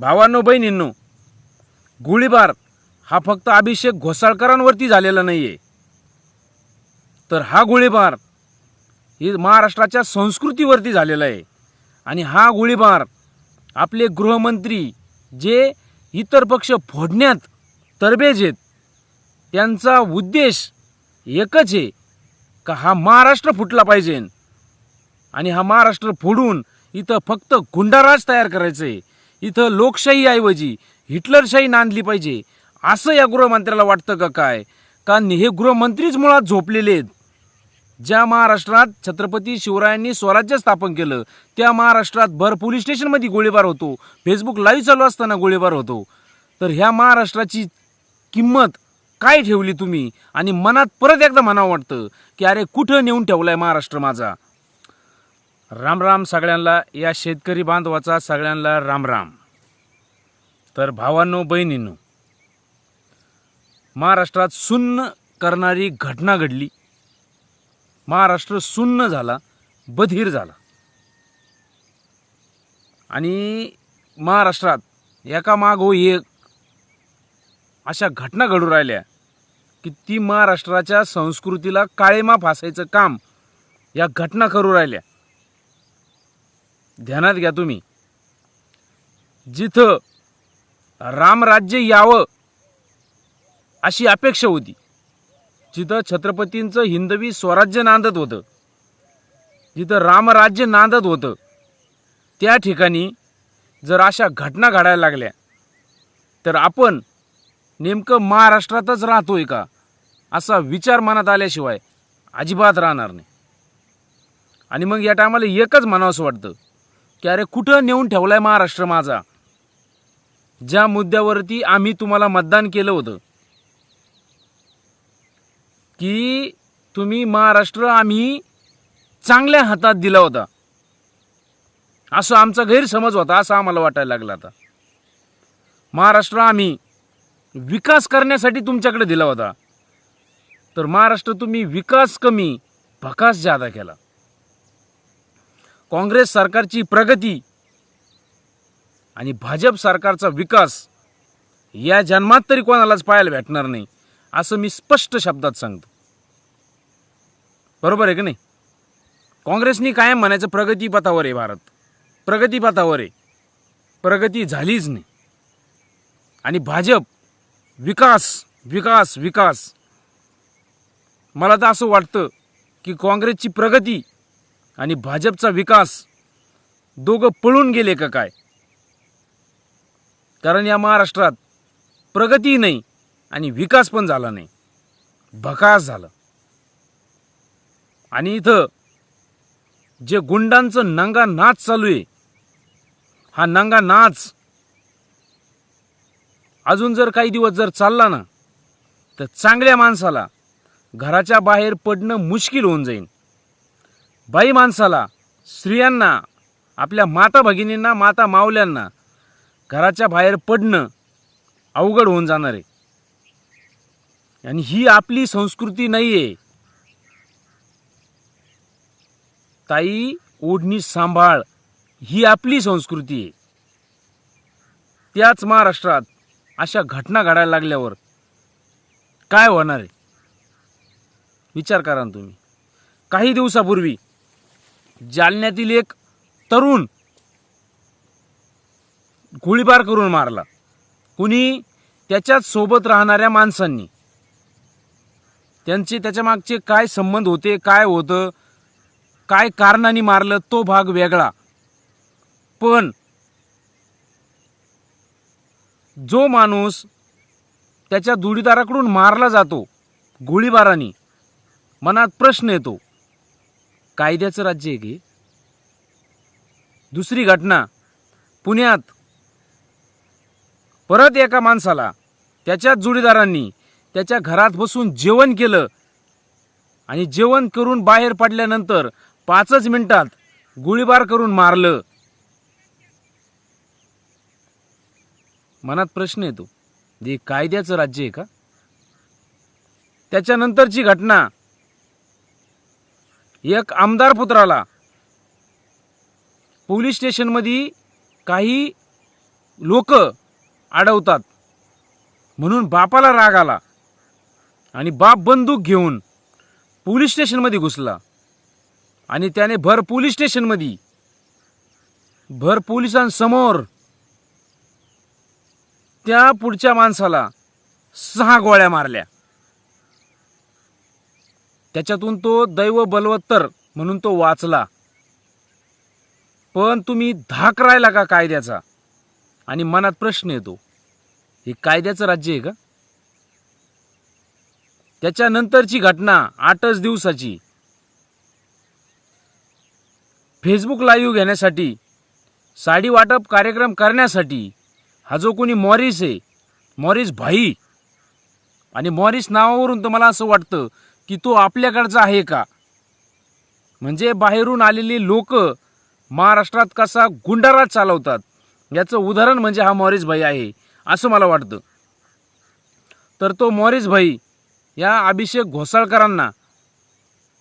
भावांनो बहिणींनो गोळीबार हा फक्त अभिषेक घोसाळकरांवरती झालेला नाही आहे तर हा गोळीबार ही महाराष्ट्राच्या संस्कृतीवरती झालेला आहे. आणि हा गोळीबार आपले गृहमंत्री जे इतर पक्ष फोडण्यात तरबेज आहेत त्यांचा उद्देश एकच आहे का हा महाराष्ट्र फुटला पाहिजे. आणि हा महाराष्ट्र फोडून इथं फक्त गुंडाराज तयार करायचं आहे इथं लोकशाहीऐवजी हिटलरशाही नांदली पाहिजे. असं या गृहमंत्र्याला वाटतं का काय? कारण हे गृहमंत्रीच मुळात झोपलेले आहेत. ज्या महाराष्ट्रात छत्रपती शिवरायांनी स्वराज्य स्थापन केलं त्या महाराष्ट्रात भर पोलीस स्टेशनमध्ये गोळीबार होतो. फेसबुक लाईव्ह चालू असताना गोळीबार होतो. तर ह्या महाराष्ट्राची किंमत काय ठेवली तुम्ही? आणि मनात परत एकदा म्हणावं वाटतं की अरे कुठं नेऊन ठेवलाय महाराष्ट्र माझा? राम राम सगळ्यांना या शेतकरी बांधवाचा सगळ्यांना राम राम तर भावांनो बहिणींनो महाराष्ट्रात सुन्न करणारी घटना घडली. महाराष्ट्र सुन्न झाला बधीर झाला. आणि महाराष्ट्रात एका मागो एक अशा घटना घडू राहिल्या की ती महाराष्ट्राच्या संस्कृतीला काळेमा फासायचं काम या घटना करू राहिल्या. ध्यानात घ्या तुम्ही. जिथं रामराज्य यावं अशी अपेक्षा होती. जिथं छत्रपतींचं हिंदवी स्वराज्य नांदत होतं. जिथं रामराज्य नांदत होतं. त्या ठिकाणी जर अशा घटना घडायला लागल्या तर आपण नेमकं महाराष्ट्रातच राहतोय का? असा विचार मनात आल्याशिवाय अजिबात राहणार नाही. आणि मग या टायमाला एकच म्हणावंसं वाटतं की अरे कुठं नेऊन ठेवलाय महाराष्ट्र माझा? ज्या मुद्द्यावरती आम्ही तुम्हाला मतदान केलं होतं. की तुम्ही महाराष्ट्र आम्ही चांगल्या हातात दिला होता. असं आमचा गैरसमज होता असं आम्हाला वाटायला लागला आता. महाराष्ट्र आम्ही विकास करण्यासाठी तुमच्याकडे दिला होता. तर महाराष्ट्र तुम्ही विकास कमी भकास जादा केला. काँग्रेस सरकारची प्रगती आणि भाजप सरकारचा विकास या जन्मात तरी कोणालाच पाहायला भेटणार नाही असं मी स्पष्ट शब्दात सांगतो. बरोबर आहे का नाही? काँग्रेसनी कायम म्हणायचं प्रगतीपथावर आहे भारत. प्रगतीपथावर आहे. प्रगती झालीच नाही. आणि भाजप विकास विकास विकास. मला तर असं वाटतं की काँग्रेसची प्रगती आणि भाजपचा विकास दोघं पळून गेले का काय? कारण या महाराष्ट्रात प्रगती नाही आणि विकास पण झाला नाही. भकास झालं. आणि इथं जे गुंडांचं नंगा नाच चालू आहे हा नंगा नाच अजून जर काही दिवस जर चालला ना तर चांगल्या माणसाला घराच्या बाहेर पडणं मुश्किल होऊन जाईल बाई माणसाला स्त्रियांना आपल्या माता भगिनींना माता मावल्यांना घराच्या बाहेर पडणं अवघड होऊन जाणार आहे. आणि ही आपली संस्कृती नाही आहे ताई ओढणी सांभाळ ही आपली संस्कृती आहे. त्याच महाराष्ट्रात अशा घटना घडायला लागल्यावर काय होणार आहे? विचार करा ना तुम्ही. काही दिवसापूर्वी जालन्यातील एक तरुण गोळीबार करून मारला. कुणी त्याच्याच सोबत राहणाऱ्या माणसांनी. त्यांचे त्याच्या मागचे काय संबंध होते काय होतं काय कारणाने मारलं तो भाग वेगळा. पण जो माणूस त्याच्या जोडीदाराकडून मारला जातो गोळीबाराने मनात प्रश्न येतो कायद्याचं राज्य आहे की? दुसरी घटना पुण्यात परत एका माणसाला त्याच्याच जोडीदारांनी त्याच्या घरात बसून जेवण केलं आणि जेवण करून बाहेर पडल्यानंतर पाचच मिनिटात गोळीबार करून मारलं. मनात प्रश्न येतो जे कायद्याचं राज्य आहे का? त्याच्यानंतरची घटना एक आमदार पुत्राला पोलीस स्टेशनमध्ये काही लोक अडवतात म्हणून बापाला राग आला आणि बाप बंदूक घेऊन पोलीस स्टेशनमध्ये घुसला. आणि त्याने भर पोलीस स्टेशनमध्ये भर पोलिसांसमोर त्या पुढच्या माणसाला सहा गोळ्या मारल्या. त्याच्यातून तो दैव बलवत्तर म्हणून तो वाचला. पण तुम्ही धाक राहिला का कायद्याचा? आणि मनात प्रश्न येतो हे कायद्याचं राज्य आहे का? त्याच्यानंतरची घटना आठच दिवसाची. फेसबुक लाईव्ह घेण्यासाठी साडी वाटप कार्यक्रम करण्यासाठी हा जो कोणी मॉरिस आहे मॉरिस भाई आणि मॉरिस नावावरून तर मला असं वाटतं की तो आपल्याकडचा आहे का? म्हणजे बाहेरून आलेली लोक महाराष्ट्रात कसा गुंडाराज चालवतात याचं उदाहरण म्हणजे हा मॉरिस भाई आहे असं मला वाटतं. तर तो मॉरिस भाई या अभिषेक घोसाळकरांना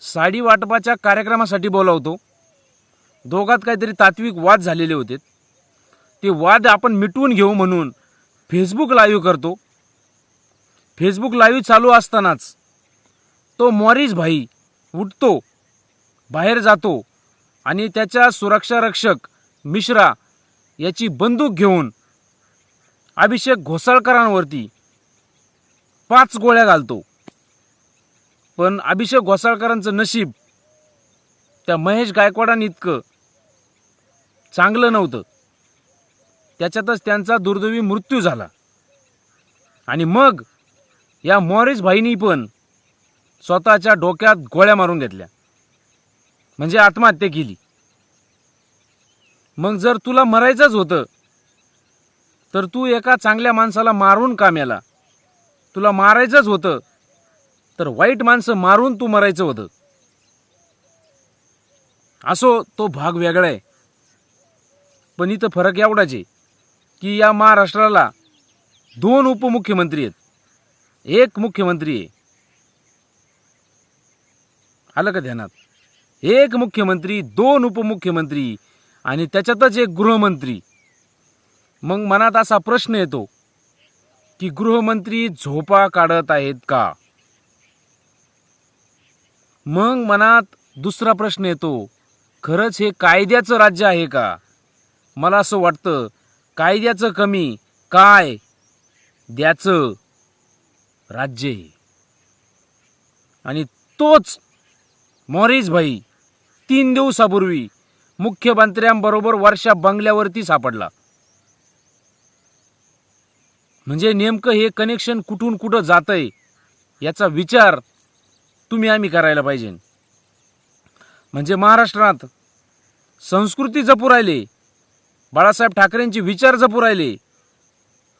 साडी वाटपाच्या कार्यक्रमासाठी बोलावतो. दोघात काहीतरी तात्विक वाद झालेले होते. ते वाद आपण मिटवून घेऊ म्हणून फेसबुक लाईव्ह करतो. फेसबुक लाईव्ह चालू असतानाच तो मॉरिस भाई उठतो बाहेर जातो आणि त्याच्या सुरक्षारक्षक मिश्रा याची बंदूक घेऊन अभिषेक घोसाळकरांवरती पाच गोळ्या घालतो. पण अभिषेक घोसाळकरांचं नशीब त्या महेश गायकवाडांनी इतकं चांगलं नव्हतं. त्याच्यातच त्यांचा दुर्दैवी मृत्यू झाला. आणि मग या मॉरिस भाईनी पण स्वतःच्या डोक्यात गोळ्या मारून घेतल्या. म्हणजे आत्महत्या केली. मग जर तुला मरायचंच होतं तर तू एका चांगल्या माणसाला मारून कामेला तुला मारायचंच होतं तर वाईट माणसं मारून तू मरायचं होतं. असो तो भाग वेगळा आहे. पण इथं फरक एवढाच आहे की या महाराष्ट्राला दोन उपमुख्यमंत्री आहेत. एक मुख्यमंत्री आहे. आलं का ध्यानात. एक मुख्यमंत्री दोन उपमुख्यमंत्री आणि त्याच्यातच एक गृहमंत्री. मग मनात असा प्रश्न येतो की गृहमंत्री झोपा काढत आहेत का? मग मनात दुसरा प्रश्न येतो खरंच हे कायद्याचं राज्य आहे का? मला असं वाटतं कायद्याचं कमी काय? द्याचं राज्य आहे आणि तोच मॉरिस भाई तीन दिवसापूर्वी मुख्यमंत्र्यांबरोबर वर्षा बंगल्यावरती सापडला. म्हणजे नेमकं हे कनेक्शन कुठून कुठं जातंय याचा विचार तुम्ही आम्ही करायला पाहिजे. म्हणजे महाराष्ट्रात संस्कृती जपू राहिले बाळासाहेब ठाकरेंचे विचार जपू राहिले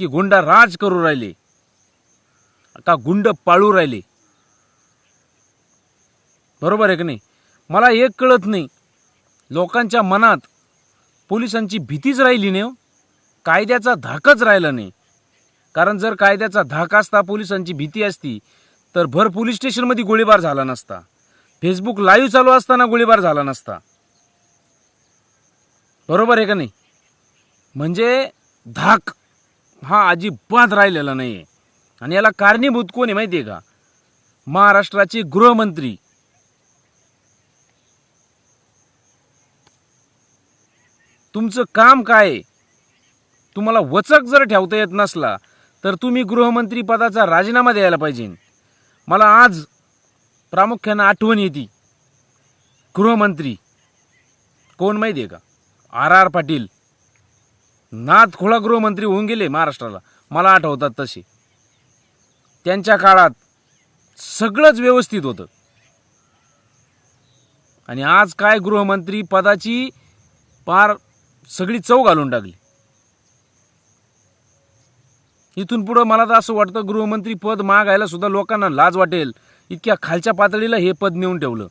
की गुंडा राज करू राहिले का गुंड पाळू राहिले. बरोबर आहे की नाही? मला एक कळत नाही. लोकांच्या मनात पोलिसांची भीतीच राहिली नाही हो. कायद्याचा धाकच राहिला नाही. कारण जर कायद्याचा धाक असता पोलिसांची भीती असती तर भर पोलीस स्टेशनमध्ये गोळीबार झाला नसता. फेसबुक लाईव्ह चालू असताना गोळीबार झाला नसता. बरोबर आहे का नाही? म्हणजे धाक हा अजिबात राहिलेला नाही आहे आणि याला कारणीभूत कोण आहे माहिती आहे का? महाराष्ट्राचे गृहमंत्री तुमचं काम काय आहे? तुम्हाला वचक जर ठेवता येत नसला तर तुम्ही गृहमंत्री पदाचा राजीनामा द्यायला पाहिजे. मला आज प्रामुख्यानं आठवण येते. गृहमंत्री कोण माहिती आहे का? R R Patil. नाथ खोळा गृहमंत्री होऊन गेले महाराष्ट्राला. मला आठवतात तसे. त्यांच्या काळात सगळंच व्यवस्थित होतं. आणि आज काय गृहमंत्री पदाची पार सगळी चव घालून टाकली. इथून पुढं मला तर असं वाटतं गृहमंत्री पद मागायला सुद्धा लोकांना लाज वाटेल. इतक्या खालच्या पातळीला हे पद नेऊन ठेवलं.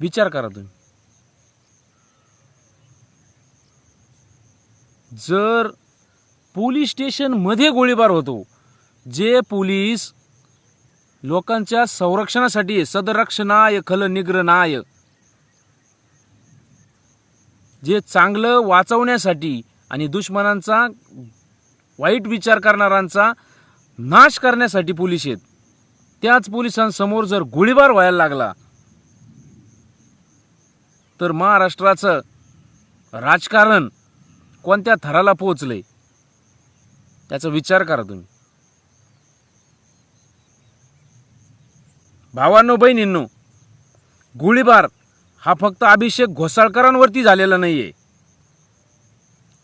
विचार करा तुम्ही. जर पोलीस स्टेशनमध्ये गोळीबार होतो जे पोलीस लोकांच्या संरक्षणासाठी सदरक्षणाय खल निग्रनाय जे चांगलं वाचवण्यासाठी आणि दुश्मनांचा वाईट विचार करणाऱ्यांचा नाश करण्यासाठी पोलीस आहेत त्याच पोलिसांसमोर जर गोळीबार व्हायला लागला तर महाराष्ट्राचं राजकारण कोणत्या थराला पोहोचलंय त्याचा विचार करा तुम्ही. भावांनो बहिणींनो गोळीबार हा फक्त अभिषेक घोसाळकरांवरती झालेला नाही आहे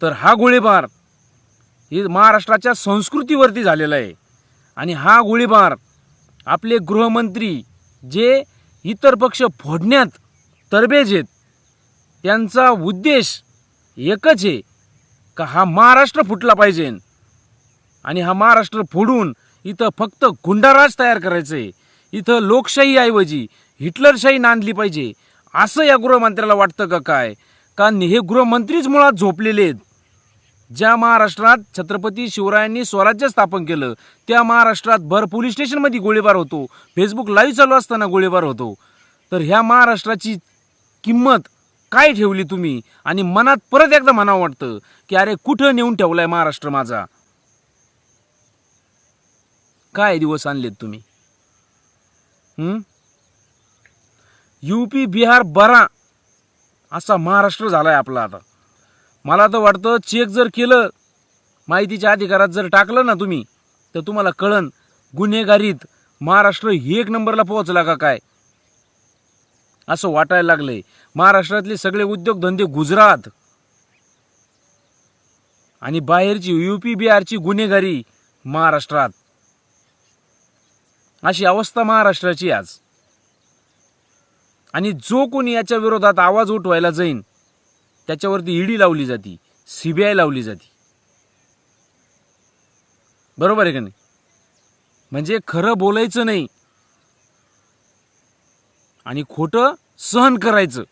तर हा गोळीबार ही महाराष्ट्राच्या संस्कृतीवरती झालेला आहे. आणि हा गोळीबार आपले गृहमंत्री जे इतर पक्ष फोडण्यात तरबेज आहेत त्यांचा उद्देश एकच आहे का हा महाराष्ट्र फुटला पाहिजे. आणि हा महाराष्ट्र फोडून इथं फक्त गुंडाराज तयार करायचं आहे इथं लोकशाहीऐवजी हिटलरशाही नांदली पाहिजे. असं या गृहमंत्र्याला वाटतं का काय? का हे गृहमंत्रीच मुळात झोपलेले आहेत. ज्या महाराष्ट्रात छत्रपती शिवरायांनी स्वराज्य स्थापन केलं त्या महाराष्ट्रात भर पोलीस स्टेशनमध्ये गोळीबार होतो फेसबुक लाईव्ह चालू असताना गोळीबार होतो. तर ह्या महाराष्ट्राची किंमत काय ठेवली तुम्ही? आणि मनात परत एकदा म्हणावं वाटतं की अरे कुठं नेऊन ठेवलाय महाराष्ट्र माझा? काय दिवस आणलेत तुम्ही? हं? बिहार बरा असा महाराष्ट्र झालाय आपला आता. मला तर वाटतं चेक जर केलं माहितीच्या अधिकारात जर टाकलं ना तुम्ही तर तुम्हाला कळन गुन्हेगारीत महाराष्ट्र एक नंबरला पोहोचला का काय? असं वाटायला लागलंय. महाराष्ट्रातले सगळे उद्योगधंदे गुजरात. आणि बाहेरची युपी बिहारची गुन्हेगारी महाराष्ट्रात. अशी अवस्था महाराष्ट्राची आज. आणि जो कोणी याच्या विरोधात आवाज उठवायला जाईन त्याच्यावरती ईडी लावली जाती सीबीआय लावली जाते. बरोबर आहे का नाही? म्हणजे खरं बोलायचं नाही. आणि खोटं सहन करायचं.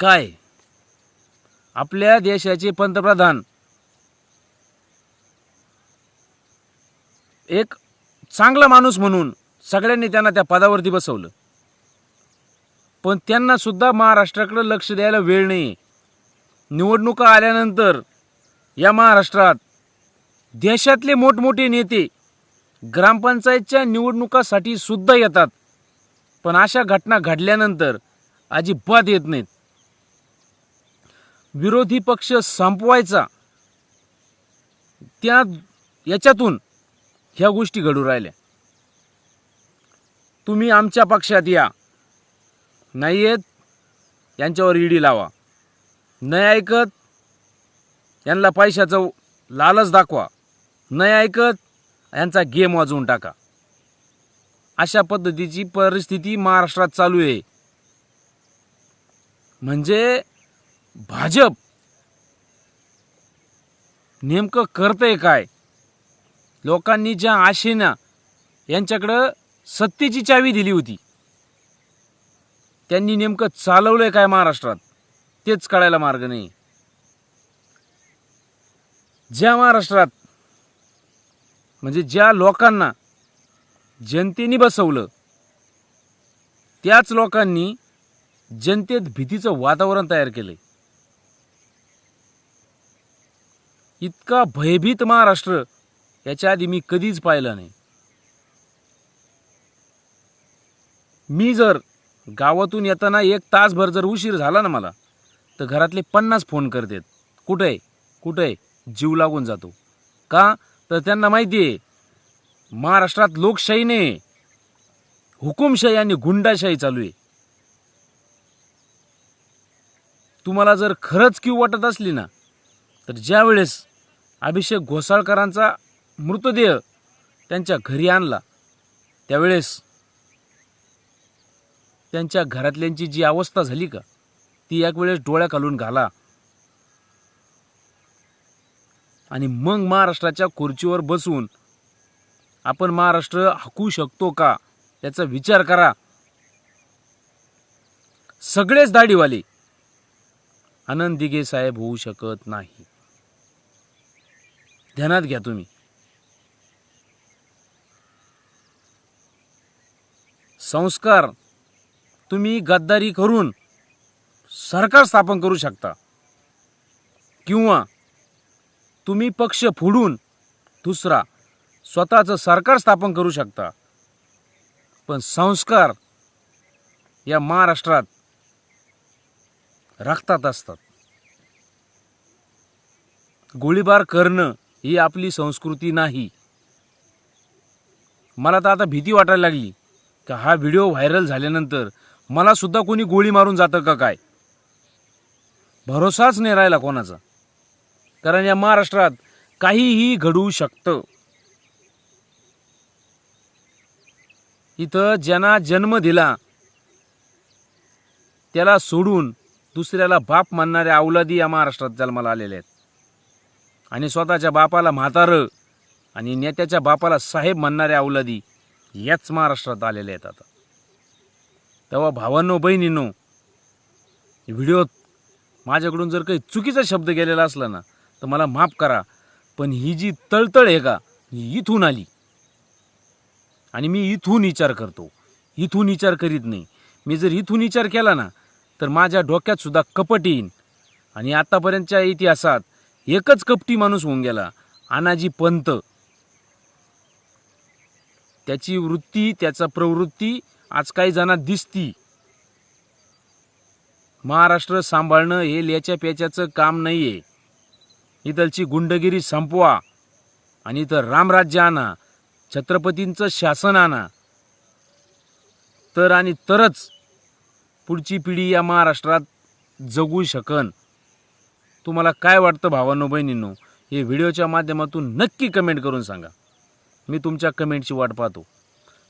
काय? आपल्या देशाचे पंतप्रधान एक चांगला माणूस म्हणून सगळ्यांनी त्यांना त्या पदावरती बसवलं. पण त्यांनासुद्धा महाराष्ट्राकडं लक्ष द्यायला वेळ नाही निवडणुका आल्यानंतर या महाराष्ट्रात देशातले मोठमोठे नेते ग्रामपंचायतच्या निवडणुकासाठी सुद्धा येतात. पण अशा घटना घडल्यानंतर अजिबात येत नाहीत. विरोधी पक्ष संपवायचा. त्या याच्यातून ह्या गोष्टी घडू राहिल्या. तुम्ही आमच्या पक्षात या. नाही येत यांच्यावर ईडी लावा. नाही ऐकत यांना पैशाचं लालच दाखवा. नाही ऐकत यांचा गेम वाजवून टाका. अशा पद्धतीची परिस्थिती महाराष्ट्रात चालू आहे. म्हणजे भाजप नेमकं करतंय काय? लोकांनी ज्या आशेनं यांच्याकडं सत्तेची चावी दिली होती. त्यांनी नेमकं चालवलंय काय महाराष्ट्रात? तेच कळायला मार्ग नाही. ज्या महाराष्ट्रात म्हणजे ज्या लोकांना जनतेने बसवलं त्याच लोकांनी जनतेत भीतीचं वातावरण तयार केलंय. इतका भयभीत महाराष्ट्र याच्या आधी मी कधीच पाहिलं नाही. मी जर गावातून येताना एक तासभर जर उशीर झाला ना मला तर घरातले पन्नास फोन करतात. कुठं आहे? कुठं आहे? जीव लागून जातो. का? तर त्यांना माहिती आहे महाराष्ट्रात लोकशाहीने हुकुमशाही आणि गुंडाशाही चालू आहे. तुम्हाला जर खरंच क्यू वाटत असली ना तर ज्या वेळेस अभिषेक घोसाळकरांचा मृतदेह त्यांच्या घरी आणला त्यावेळेस त्यांच्या घरातल्यांची जी अवस्था झाली का ती एक वेळेस डोळ्या घालून घाला. आणि मग महाराष्ट्राच्या खुर्चीवर बसून आपण महाराष्ट्र हाकू शकतो का याचा विचार करा. सगळेच दाढीवाले आनंद दिघे साहेब होऊ शकत नाही. ध्यानात घ्या तुम्ही. संस्कार तुम्ही गद्दारी करून सरकार स्थापन करू शकता. किंवा तुम्ही पक्ष फोडून दुसरा स्वतःचं सरकार स्थापन करू शकता. पण संस्कार या महाराष्ट्रात रक्तात असतात. गोळीबार करणं ही आपली संस्कृती नाही. मला तर आता भीती वाटायला लागली का हा व्हिडिओ व्हायरल झाल्यानंतर मला सुद्धा कोणी गोळी मारून जातं का काय? भरोसाच नाही राहिला कोणाचा. कारण या महाराष्ट्रात काहीही घडवू शकतं. इथं ज्यांना जन्म दिला त्याला सोडून दुसऱ्याला बाप मानणाऱ्या औलादी या महाराष्ट्रात जन्माला आलेल्या आहेत. आणि स्वतःच्या बापाला म्हातारं आणि नेत्याच्या बापाला साहेब म्हणणाऱ्या औलादी याच महाराष्ट्रात आलेल्या आहेत आता. तेव्हा भावांनो बहिणींनो व्हिडिओत माझ्याकडून जर काही चुकीचा शब्द गेलेला असला ना तर मला माफ करा. पण ही जी तळतळ आहे का ही इथून आली. आणि मी इथून विचार करतो. इथून विचार करीत नाही. मी जर इथून विचार केला ना तर माझ्या डोक्यात सुद्धा कपट येईन. आणि आतापर्यंतच्या इतिहासात एकच कपटी माणूस होऊन गेला अनाजी पंत. त्याची वृत्ती त्याचा प्रवृत्ती आज काही जणांना दिसती. महाराष्ट्र सांभाळणं हे लेच्या पेच्याचं काम नाही आहे इथलची गुंडगिरी संपवा आणि इथं रामराज्य आणा छत्रपतींचं शासन आणा. तर आणि तरच पुढची पिढी या महाराष्ट्रात जगू शकन. तुम्हाला काय वाटतं भावांनो बहिणींनो? हे व्हिडिओच्या माध्यमातून नक्की कमेंट करून सांगा. मी तुमच्या कमेंटची वाट पाहतो.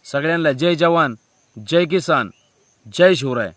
सगळ्यांना जय जवान. जय किसान जय शिवराय.